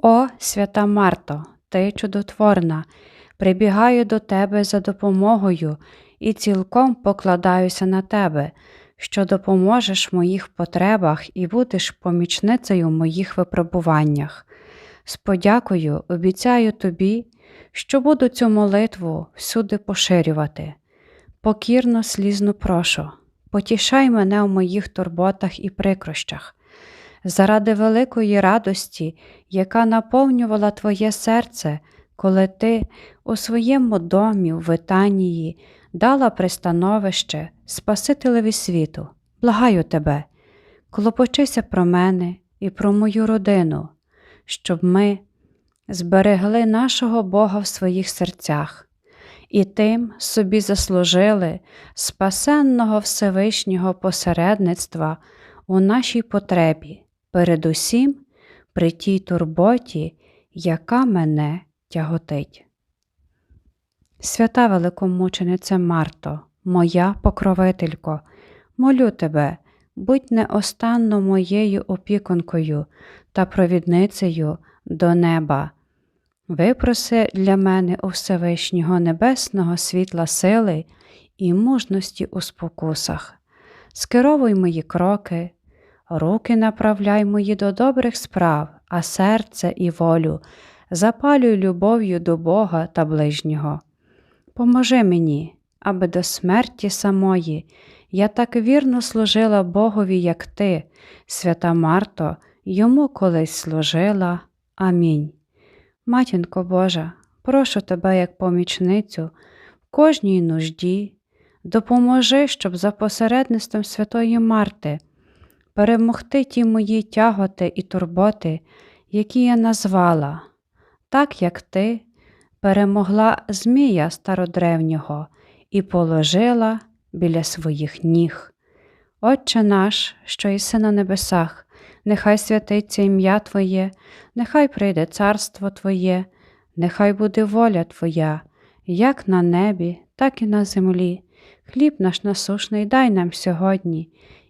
О, свята Марто, ти чудотворна, прибігаю до тебе за допомогою і цілком покладаюся на тебе, що допоможеш в моїх потребах і будеш помічницею в моїх випробуваннях. З подякою обіцяю тобі, що буду цю молитву всюди поширювати. Покірно слізно прошу, потішай мене в моїх турботах і прикрощах. Заради великої радості, яка наповнювала твоє серце, коли ти у своєму домі в Витанії дала пристановище Спасителеві світу, благаю тебе, клопочися про мене і про мою родину, щоб ми зберегли нашого Бога в своїх серцях і тим собі заслужили спасенного Всевишнього посередництва у нашій потребі, передусім при тій турботі, яка мене тяготить. Свята великомучениця Марто, моя покровителько, молю тебе, будь неостанно моєю опікункою та провідницею до неба. Випроси для мене у Всевишнього Небесного світла сили і мужності у спокусах, скеровуй мої кроки, руки направляй мої до добрих справ, а серце і волю запалюй любов'ю до Бога та ближнього. Поможи мені, аби до смерті самої я так вірно служила Богові, як ти, свята Марто, йому колись служила. Амінь. Матінко Божа, прошу тебе як помічницю в кожній нужді, допоможи, щоб за посередництвом Святої Марти перемогти ті мої тяготи і турботи, які я назвала, так як ти перемогла Змія стародревнього і положила біля своїх ніг. Отче наш, що єси на небесах, нехай святиться ім'я Твоє, нехай прийде царство Твоє, нехай буде воля Твоя, як на небі, так і на землі. Хліб наш насушний дай нам сьогодні,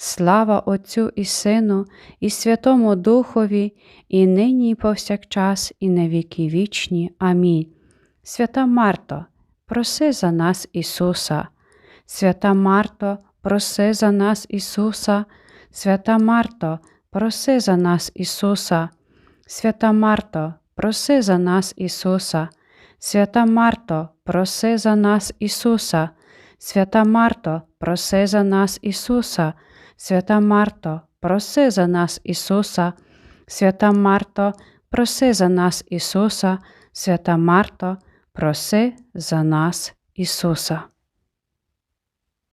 Слава Отцю і Сину, і Святому Духові, і нині, і повсякчас, і на віки вічні. Амінь. Свята Марто, проси за нас Ісуса. Свята Марто, проси за нас Ісуса, свята Марто, проси за нас Ісуса, свята Марто, проси за нас Ісуса, свята Марто, проси за нас Ісуса, свята Марто, проси за нас Ісуса, свята Марто, проси за нас Ісуса, свята Марто, проси за нас Ісуса, свята Марто, проси за нас Ісуса.